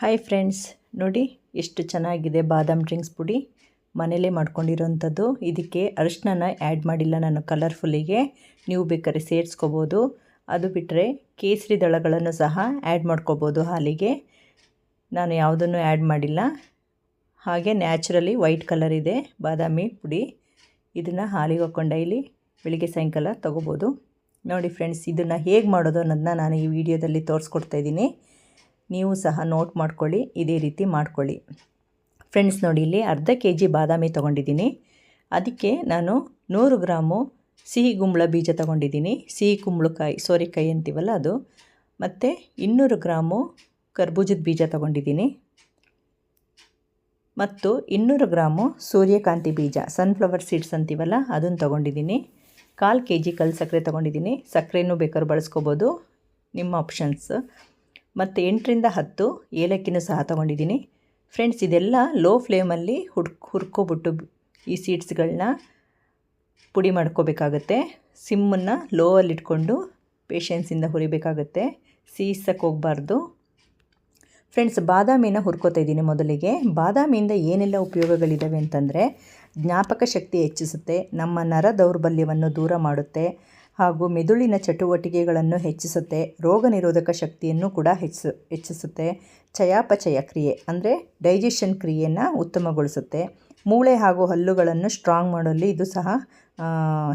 Hi friends ನೋಡಿ ಎಷ್ಟು ಚೆನ್ನಾಗಿದೆ ಬಾದಾಮ್ ಡ್ರಿಂಕ್ಸ್ ಪುಡಿ. ಮನೇಲೇ ಮಾಡ್ಕೊಂಡಿರೋಂಥದ್ದು. ಇದಕ್ಕೆ ಅರಿಶಿನ ಆ್ಯಡ್ ಮಾಡಿಲ್ಲ ನಾನು ಕಲರ್ಫುಲ್ಲಿಗೆ ನೀವು ಬೇಕಾದ್ರೆ ಸೇರಿಸ್ಕೋಬೋದು. ಅದು ಬಿಟ್ಟರೆ ಕೇಸರಿ ದಳಗಳನ್ನು ಸಹ ಆ್ಯಡ್ ಮಾಡ್ಕೋಬೋದು ಹಾಲಿಗೆ. ನಾನು ಯಾವುದನ್ನು ಆ್ಯಡ್ ಮಾಡಿಲ್ಲ. ಹಾಗೆ ನ್ಯಾಚುರಲಿ ವೈಟ್ ಕಲರ್ ಇದೆ, ಬಾದಾಮಿ ಪುಡಿ. ಇದನ್ನು ಹಾಲಿಗೆ ಹಾಕ್ಕೊಂಡು ಡೈಲಿ ಬೆಳಿಗ್ಗೆ ಸಾಯಂಕಾಲ ತೊಗೋಬೋದು. ನೋಡಿ ಫ್ರೆಂಡ್ಸ್ ಇದನ್ನು ಹೇಗೆ ಮಾಡೋದು ಅನ್ನೋದನ್ನ ನಾನು ಈ ವಿಡಿಯೋದಲ್ಲಿ ತೋರಿಸ್ಕೊಡ್ತಾ ಇದ್ದೀನಿ. ನೀವು ಸಹ ನೋಟ್ ಮಾಡ್ಕೊಳ್ಳಿ, ಇದೇ ರೀತಿ ಮಾಡ್ಕೊಳ್ಳಿ. ಫ್ರೆಂಡ್ಸ್ ನೋಡಿ, ಇಲ್ಲಿ ಅರ್ಧ ಕೆ ಜಿ ಬಾದಾಮಿ ತೊಗೊಂಡಿದ್ದೀನಿ. ಅದಕ್ಕೆ ನಾನು ನೂರು ಗ್ರಾಮು ಸಿಹಿ ಗುಂಬಳ ಬೀಜ ತೊಗೊಂಡಿದ್ದೀನಿ. ಸಿಹಿ ಕುಂಬಳಕಾಯಿ, ಸೋರೆಕಾಯಿ ಅಂತೀವಲ್ಲ ಅದು. ಮತ್ತು ಇನ್ನೂರು ಗ್ರಾಮು ಕರ್ಬೂಜದ ಬೀಜ ತೊಗೊಂಡಿದ್ದೀನಿ. ಮತ್ತು ಇನ್ನೂರು ಗ್ರಾಮು ಸೂರ್ಯಕಾಂತಿ ಬೀಜ ಸನ್ಫ್ಲವರ್ ಸೀಡ್ಸ್ ಅಂತೀವಲ್ಲ ಅದನ್ನು ತೊಗೊಂಡಿದ್ದೀನಿ. ಕಾಲು ಕೆ ಜಿ ಕಲ್ಲು ಸಕ್ಕರೆ ತೊಗೊಂಡಿದ್ದೀನಿ. ಸಕ್ಕರೆನೂ ಬೇಕಾದ್ರೂ ಬಳಸ್ಕೋಬೋದು. ನಿಮ್ಮ ಆಪ್ಷನ್ಸ್ ಮತ್ತು ಎಂಟರಿಂದ ಹತ್ತು ಏಲಕ್ಕಿನೂ ಸಹ ತೊಗೊಂಡಿದ್ದೀನಿ. ಫ್ರೆಂಡ್ಸ್ ಇದೆಲ್ಲ ಲೋ ಫ್ಲೇಮಲ್ಲಿ ಹುಡ್ಕ್ ಹುರ್ಕೊಬಿಟ್ಟು ಈ ಸೀಡ್ಸ್ಗಳನ್ನ ಪುಡಿ ಮಾಡ್ಕೋಬೇಕಾಗತ್ತೆ. ಸಿಮ್ಮನ್ನು ಲೋವಲ್ಲಿ ಇಟ್ಕೊಂಡು ಪೇಷನ್ಸಿಂದ ಹುರಿಬೇಕಾಗತ್ತೆ. ಸೀಸಕ್ಕೆ ಹೋಗಬಾರ್ದು. ಫ್ರೆಂಡ್ಸ್ ಬಾದಾಮಿನ ಹುರ್ಕೋತಾ ಇದ್ದೀನಿ ಮೊದಲಿಗೆ. ಬಾದಾಮಿಯಿಂದ ಏನೆಲ್ಲ ಉಪಯೋಗಗಳಿದ್ದಾವೆ ಅಂತಂದರೆ ಜ್ಞಾಪಕ ಶಕ್ತಿ ಹೆಚ್ಚಿಸುತ್ತೆ, ನಮ್ಮ ನರ ದೌರ್ಬಲ್ಯವನ್ನು ದೂರ ಮಾಡುತ್ತೆ ಹಾಗೂ ಮೆದುಳಿನ ಚಟುವಟಿಕೆಗಳನ್ನು ಹೆಚ್ಚಿಸುತ್ತೆ, ರೋಗ ನಿರೋಧಕ ಶಕ್ತಿಯನ್ನು ಕೂಡ ಹೆಚ್ಚಿಸು ಹೆಚ್ಚಿಸುತ್ತೆ. ಚಯಾಪಚಯ ಕ್ರಿಯೆ ಅಂದರೆ ಡೈಜೆಷನ್ ಕ್ರಿಯೆಯನ್ನು ಉತ್ತಮಗೊಳಿಸುತ್ತೆ. ಮೂಳೆ ಹಾಗೂ ಹಲ್ಲುಗಳನ್ನು ಸ್ಟ್ರಾಂಗ್ ಮಾಡಲು ಇದು ಸಹ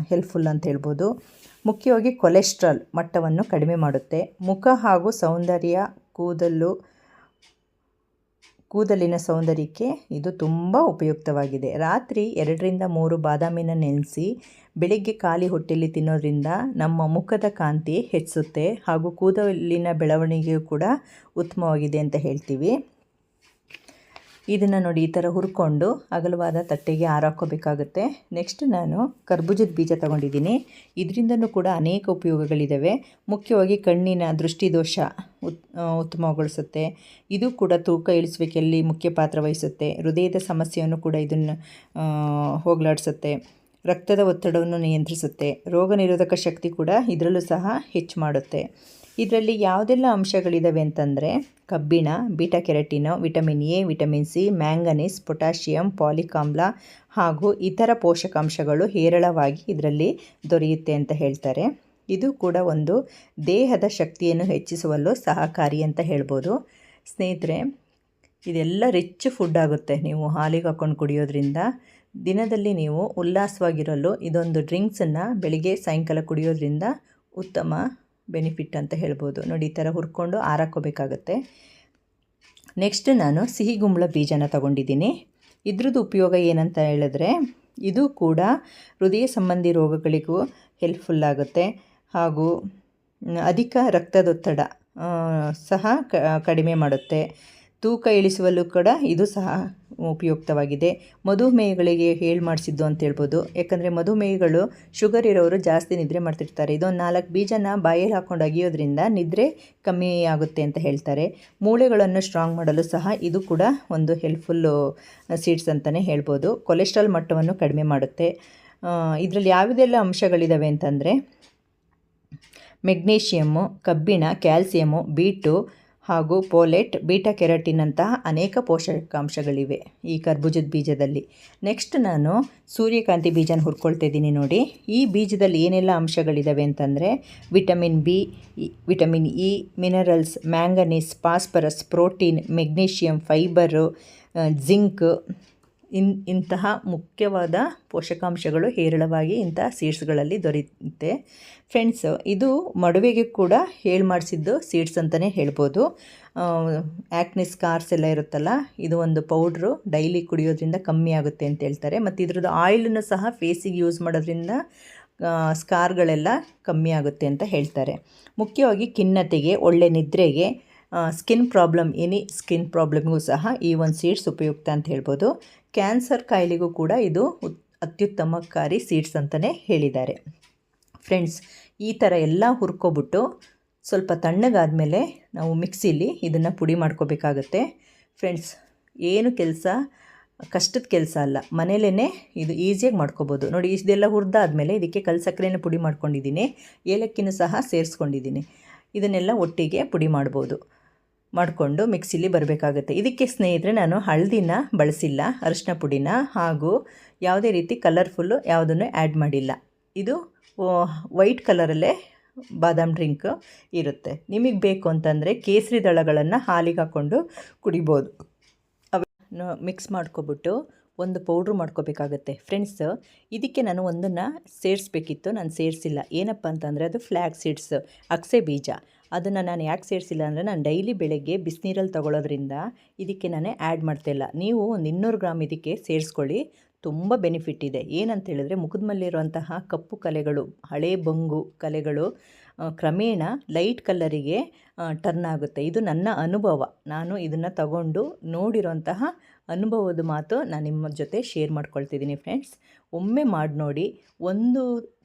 ಹೆಲ್ಪ್ಫುಲ್ ಅಂತ ಹೇಳ್ಬೋದು. ಮುಖ್ಯವಾಗಿ ಕೊಲೆಸ್ಟ್ರಾಲ್ ಮಟ್ಟವನ್ನು ಕಡಿಮೆ ಮಾಡುತ್ತೆ. ಮುಖ ಹಾಗೂ ಸೌಂದರ್ಯ, ಕೂದಲು ಕೂದಲಿನ ಸೌಂದರ್ಯಕ್ಕೆ ಇದು ತುಂಬ ಉಪಯುಕ್ತವಾಗಿದೆ. ರಾತ್ರಿ ಎರಡರಿಂದ ಮೂರು ಬಾದಾಮಿನ ನೆನೆಸಿ ಬೆಳಿಗ್ಗೆ ಖಾಲಿ ಹೊಟ್ಟೆಯಲ್ಲಿ ತಿನ್ನೋದ್ರಿಂದ ನಮ್ಮ ಮುಖದ ಕಾಂತಿ ಹೆಚ್ಚಿಸುತ್ತೆ ಹಾಗೂ ಕೂದಲಿನ ಬೆಳವಣಿಗೆಯು ಕೂಡ ಉತ್ತಮವಾಗಿದೆ ಅಂತ ಹೇಳ್ತೀವಿ. ಇದನ್ನು ನೋಡಿ ಈ ಥರ ಹುರ್ಕೊಂಡು ಅಗಲವಾದ ತಟ್ಟೆಗೆ ಹಾರಾಕೋಬೇಕಾಗುತ್ತೆ ನೆಕ್ಸ್ಟ್ ನಾನು ಕರ್ಬೂಜದ ಬೀಜ ತಗೊಂಡಿದ್ದೀನಿ. ಇದರಿಂದನೂ ಕೂಡ ಅನೇಕ ಉಪಯೋಗಗಳಿದ್ದಾವೆ ಮುಖ್ಯವಾಗಿ ಕಣ್ಣಿನ ದೃಷ್ಟಿದೋಷ ಉತ್ ಉತ್ತಮಗೊಳಿಸುತ್ತೆ. ಇದು ಕೂಡ ತೂಕ ಇಳಿಸುವಿಕೆಯಲ್ಲಿ ಮುಖ್ಯ ಪಾತ್ರ ವಹಿಸುತ್ತೆ. ಹೃದಯದ ಸಮಸ್ಯೆಯನ್ನು ಕೂಡ ಇದನ್ನು ಹೋಗಲಾಡಿಸುತ್ತೆ. ರಕ್ತದ ಒತ್ತಡವನ್ನು ನಿಯಂತ್ರಿಸುತ್ತೆ. ರೋಗ ನಿರೋಧಕ ಶಕ್ತಿ ಕೂಡ ಇದರಲ್ಲೂ ಸಹ ಹೆಚ್ಚು ಮಾಡುತ್ತೆ. ಇದರಲ್ಲಿ ಯಾವುದೆಲ್ಲ ಅಂಶಗಳಿದ್ದಾವೆ ಅಂತಂದರೆ ಕಬ್ಬಿಣ beta carotene vitamin A, vitamin C, manganese, potassium ಪಾಲಿಕಾಮ್ಲ ಹಾಗೂ ಇತರ ಪೋಷಕಾಂಶಗಳು ಹೇರಳವಾಗಿ ಇದರಲ್ಲಿ ದೊರೆಯುತ್ತೆ ಅಂತ ಹೇಳ್ತಾರೆ. ಇದು ಕೂಡ ಒಂದು ದೇಹದ ಶಕ್ತಿಯನ್ನು ಹೆಚ್ಚಿಸುವಲ್ಲೂ ಸಹಕಾರಿ ಅಂತ ಹೇಳ್ಬೋದು. ಸ್ನೇಹಿತರೆ, ಇದೆಲ್ಲ ರಿಚ್ ಫುಡ್ ಆಗುತ್ತೆ. ನೀವು ಹಾಲಿಗೆ ಹಾಕ್ಕೊಂಡು ಕುಡಿಯೋದ್ರಿಂದ ದಿನದಲ್ಲಿ ನೀವು ಉಲ್ಲಾಸವಾಗಿರಲು ಇದೊಂದು ಡ್ರಿಂಕ್ಸನ್ನು ಬೆಳಿಗ್ಗೆ ಸಾಯಂಕಾಲ ಕುಡಿಯೋದ್ರಿಂದ ಉತ್ತಮ ಬೆನಿಫಿಟ್ ಅಂತ ಹೇಳ್ಬೋದು. ನೋಡಿ, ಈ ಥರ ಹುರ್ಕೊಂಡು ಆರಾಕೋಬೇಕಾಗತ್ತೆ ನೆಕ್ಸ್ಟ್ ನಾನು ಸಿಹಿ ಗುಂಬಳ ಬೀಜನ ತಗೊಂಡಿದ್ದೀನಿ. ಇದ್ರದ್ದು ಉಪಯೋಗ ಏನಂತ ಹೇಳಿದ್ರೆ, ಇದು ಕೂಡ ಹೃದಯ ಸಂಬಂಧಿ ರೋಗಗಳಿಗೂ ಹೆಲ್ಪ್ಫುಲ್ ಆಗುತ್ತೆ. ಹಾಗೂ, ಅಧಿಕ ರಕ್ತದೊತ್ತಡ ಸಹ ಕಡಿಮೆ ಮಾಡುತ್ತೆ. ತೂಕ ಇಳಿಸುವಲ್ಲೂ ಕೂಡ ಇದು ಸಹ ಉಪಯುಕ್ತವಾಗಿದೆ. ಮಧುಮೇಹಗಳಿಗೆ ಹೇಳಿ ಮಾಡಿಸಿದ್ದು ಅಂತ ಹೇಳ್ಬೋದು. ಯಾಕಂದರೆ ಮಧುಮೇಹಗಳು ಶುಗರ್ ಇರೋರು ಜಾಸ್ತಿ ನಿದ್ರೆ ಮಾಡ್ತಿರ್ತಾರೆ. ಇದೊಂದು ನಾಲ್ಕು ಬೀಜನ ಬಾಯಲ್ಲಿ ಹಾಕ್ಕೊಂಡು ಅಗಿಯೋದ್ರಿಂದ ನಿದ್ರೆ ಕಮ್ಮಿ ಆಗುತ್ತೆ ಅಂತ ಹೇಳ್ತಾರೆ. ಮೂಳೆಗಳನ್ನು ಸ್ಟ್ರಾಂಗ್ ಮಾಡಲು ಸಹ ಇದು ಕೂಡ ಒಂದು ಹೆಲ್ಪ್ಫುಲ್ಲು ಸೀಡ್ಸ್ ಅಂತಲೇ ಹೇಳ್ಬೋದು. ಕೊಲೆಸ್ಟ್ರಾಲ್ ಮಟ್ಟವನ್ನು ಕಡಿಮೆ ಮಾಡುತ್ತೆ. ಇದರಲ್ಲಿ ಯಾವುದೆಲ್ಲ ಅಂಶಗಳಿದ್ದಾವೆ ಅಂತಂದರೆ ಮೆಗ್ನೀಷಿಯಮ್ಮು ಕಬ್ಬಿಣ ಕ್ಯಾಲ್ಸಿಯಮ್ಮು ಬೀಟು ಹಾಗೂ ಪೋಲೆಟ್ ಬೀಟಾ ಕೆರಟಿನಂತಹ ಅನೇಕ ಪೋಷಕಾಂಶಗಳಿವೆ. ಈ ಕರ್ಬೂಜದ ಬೀಜದಲ್ಲಿ ನೆಕ್ಸ್ಟ್ ನಾನು ಸೂರ್ಯಕಾಂತಿ ಬೀಜನ ಹುರ್ಕೊಳ್ತಿದ್ದೀನಿ ನೋಡಿ. ಈ ಬೀಜದಲ್ಲಿ ಏನೆಲ್ಲ ಅಂಶಗಳಿದ್ದಾವೆ ಅಂತಂದರೆ vitamin B vitamin E, minerals, manganese phosphorus protein magnesium fibre zinc ಇನ್, ಇಂತಹ ಮುಖ್ಯವಾದ ಪೋಷಕಾಂಶಗಳು ಹೇರಳವಾಗಿ ಇಂತಹ ಸೀಡ್ಸ್ಗಳಲ್ಲಿ ದೊರೆಯುತ್ತೆ. ಫ್ರೆಂಡ್ಸ್, ಇದು ಮಡುವೆಗೆ ಕೂಡ ಹೇಳಿ ಮಾಡಿಸಿದ್ದು ಸೀಡ್ಸ್ ಅಂತಲೇ ಹೇಳ್ಬೋದು. ಆ್ಯಕ್ನಿ ಸ್ಕಾರ್ಸ್ ಎಲ್ಲ ಇರುತ್ತಲ್ಲ, ಇದು ಒಂದು ಪೌಡ್ರು ಡೈಲಿ ಕುಡಿಯೋದ್ರಿಂದ ಕಮ್ಮಿ ಆಗುತ್ತೆ ಅಂತ ಹೇಳ್ತಾರೆ. ಮತ್ತು ಇದ್ರದ್ದು ಆಯಿಲನ್ನು ಸಹ ಫೇಸಿಗೆ ಯೂಸ್ ಮಾಡೋದ್ರಿಂದ ಸ್ಕಾರ್ಗಳೆಲ್ಲ ಕಮ್ಮಿ ಆಗುತ್ತೆ ಅಂತ ಹೇಳ್ತಾರೆ. ಮುಖ್ಯವಾಗಿ ಖಿನ್ನತೆಗೆ, ಒಳ್ಳೆ ನಿದ್ರೆಗೆ ಸ್ಕಿನ್ ಪ್ರಾಬ್ಲಮ್ ಎನಿ ಸ್ಕಿನ್ ಪ್ರಾಬ್ಲಮ್ಗೂ ಸಹ ಈ ಒಂದು ಸೀಡ್ಸ್ ಉಪಯುಕ್ತ ಅಂತ ಹೇಳ್ಬೋದು. ಕ್ಯಾನ್ಸರ್ ಕಾಯಿಲೆಗೂ ಕೂಡ ಇದು ಅತ್ಯುತ್ತಮಕಾರಿ ಸೀಡ್ಸ್ ಅಂತಲೇ ಹೇಳಿದ್ದಾರೆ. ಫ್ರೆಂಡ್ಸ್ ಈ ಥರ ಎಲ್ಲ ಹುರ್ಕೊಬಿಟ್ಟು ಸ್ವಲ್ಪ ತಣ್ಣಗಾದಮೇಲೆ ನಾವು ಮಿಕ್ಸಿಲಿ ಇದನ್ನು ಪುಡಿ ಮಾಡ್ಕೋಬೇಕಾಗತ್ತೆ. ಫ್ರೆಂಡ್ಸ್ ಏನು ಕೆಲಸ? ಕಷ್ಟದ ಕೆಲಸ ಅಲ್ಲ. ಮನೇಲೇ ಇದು ಈಸಿಯಾಗಿ ಮಾಡ್ಕೋಬೋದು. ನೋಡಿ ಇದೆಲ್ಲ ಹುರಿದಾದ್ಮೇಲೆ ಇದಕ್ಕೆ ಕಲ್ ಸಕ್ಕರೆನ ಪುಡಿ ಮಾಡ್ಕೊಂಡಿದ್ದೀನಿ. ಏಲಕ್ಕಿನೂ ಸಹ ಸೇರಿಸ್ಕೊಂಡಿದ್ದೀನಿ. ಇದನ್ನೆಲ್ಲ ಒಟ್ಟಿಗೆ ಪುಡಿ ಮಾಡ್ಬೋದು. ಮಾಡಿಕೊಂಡು ಮಿಕ್ಸಿಲಿ ಬರಬೇಕಾಗುತ್ತೆ. ಇದಕ್ಕೆ ಸ್ನೇಹಿತರೆ, ನಾನು ಹಳದಿನ ಬಳಸಿಲ್ಲ ಅರಿಶಿನ ಪುಡಿನ, ಹಾಗೂ ಯಾವುದೇ ರೀತಿ ಕಲರ್ಫುಲ್ಲು ಯಾವುದನ್ನು ಆ್ಯಡ್ ಮಾಡಿಲ್ಲ. ಇದು ವೈಟ್ ಕಲರಲ್ಲೇ ಬಾದಾಮ್ ಡ್ರಿಂಕ್ ಇರುತ್ತೆ. ನಿಮಗೆ ಬೇಕು ಅಂತಂದರೆ ಕೇಸರಿ ದಳಗಳನ್ನು ಹಾಲಿಗೆ ಹಾಕ್ಕೊಂಡು ಕುಡಿಬೋದು. ಅವನ್ನು ಮಿಕ್ಸ್ ಮಾಡ್ಕೊಬಿಟ್ಟು ಒಂದು ಪೌಡ್ರ್ ಮಾಡ್ಕೋಬೇಕಾಗತ್ತೆ. ಫ್ರೆಂಡ್ಸ್ ಇದಕ್ಕೆ ನಾನು ಒಂದನ್ನು ಸೇರಿಸ್ಬೇಕಿತ್ತು, ನಾನು ಸೇರಿಸಿಲ್ಲ. ಏನಪ್ಪ ಅಂತಂದರೆ ಅದು ಫ್ಲ್ಯಾಗ್ ಸೀಡ್ಸ್ ಅಕ್ಸೆ ಬೀಜ. ಅದನ್ನು ನಾನು ಯಾಕೆ ಸೇರಿಸಿಲ್ಲ ಅಂದರೆ ನಾನು ಡೈಲಿ ಬೆಳಗ್ಗೆ ಬಿಸಿನೀರಲ್ಲಿ ತಗೊಳ್ಳೋದ್ರಿಂದ ಇದಕ್ಕೆ ನಾನು ಆ್ಯಡ್ ಮಾಡ್ತಾಯಿಲ್ಲ ನೀವು ಒಂದು ಇನ್ನೂರು ಗ್ರಾಮ್ ಇದಕ್ಕೆ ಸೇರಿಸ್ಕೊಳ್ಳಿ, ತುಂಬ ಬೆನಿಫಿಟ್ ಇದೆ. ಏನಂತ ಹೇಳಿದ್ರೆ ಮುಖದ ಮೇಲಿರುವಂತಹ ಕಪ್ಪು ಕಲೆಗಳು, ಹಳೆ ಬಂಗು ಕಲೆಗಳು ಕ್ರಮೇಣ ಲೈಟ್ ಕಲ್ಲರಿಗೆ ಟರ್ನ್ ಆಗುತ್ತೆ. ಇದು ನನ್ನ ಅನುಭವ. ನಾನು ಇದನ್ನು ತಗೊಂಡು ನೋಡಿರೋಂತಹ ಅನುಭವದ ಮಾತು ನಾನು ನಿಮ್ಮ ಜೊತೆ ಶೇರ್ ಮಾಡ್ಕೊಳ್ತಿದ್ದೀನಿ ಫ್ರೆಂಡ್ಸ್ ಒಮ್ಮೆ ಮಾಡಿ ನೋಡಿ, ಒಂದು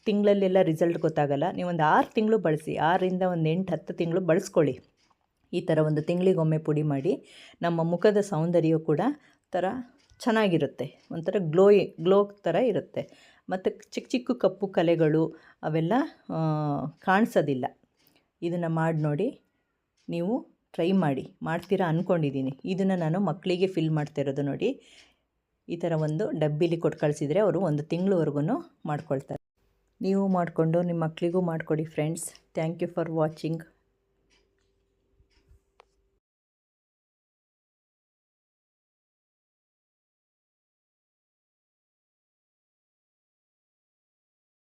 ತಿಂಗಳಲ್ಲೆಲ್ಲ ರಿಸಲ್ಟ್ ಗೊತ್ತಾಗಲ್ಲ. ನೀವು ಒಂದು ಆರು ತಿಂಗಳು ಬಳಸಿ ಆರರಿಂದ ಒಂದು ಎಂಟು, ಹತ್ತು ತಿಂಗಳು ಬಳಸ್ಕೊಳ್ಳಿ. ಈ ಥರ ಒಂದು ತಿಂಗಳಿಗೊಮ್ಮೆ ಪುಡಿ ಮಾಡಿ, ನಮ್ಮ ಮುಖದ ಸೌಂದರ್ಯ ಕೂಡ ಥರ ಚೆನ್ನಾಗಿರುತ್ತೆ. ಒಂಥರ ಗ್ಲೋಯಿ ಗ್ಲೋ ಥರ ಇರುತ್ತೆ. ಮತ್ತು ಚಿಕ್ಕ ಚಿಕ್ಕ ಕಪ್ಪು ಕಲೆಗಳು ಅವೆಲ್ಲ ಕಾಣಿಸೋದಿಲ್ಲ. ಇದನ್ನು ಮಾಡಿ ನೋಡಿ, ನೀವು ಟ್ರೈ ಮಾಡಿ, ಮಾಡ್ತೀರಾ ಅಂದ್ಕೊಂಡಿದ್ದೀನಿ ಇದನ್ನು ನಾನು ಮಕ್ಕಳಿಗೆ ಫಿಲ್ ಮಾಡ್ತಾ ಇರೋದು ನೋಡಿ. ಈ ಥರ ಒಂದು ಡಬ್ಬಿಲಿ ಕೊಟ್ಟು ಕಳಿಸಿದರೆ ಅವರು ಒಂದು ತಿಂಗಳವರೆಗೂ ಮಾಡ್ಕೊಳ್ತಾರೆ. ನೀವು ಮಾಡಿಕೊಂಡು ನಿಮ್ಮ ಮಕ್ಕಳಿಗೂ ಮಾಡಿಕೊಡಿ friends thank you for watching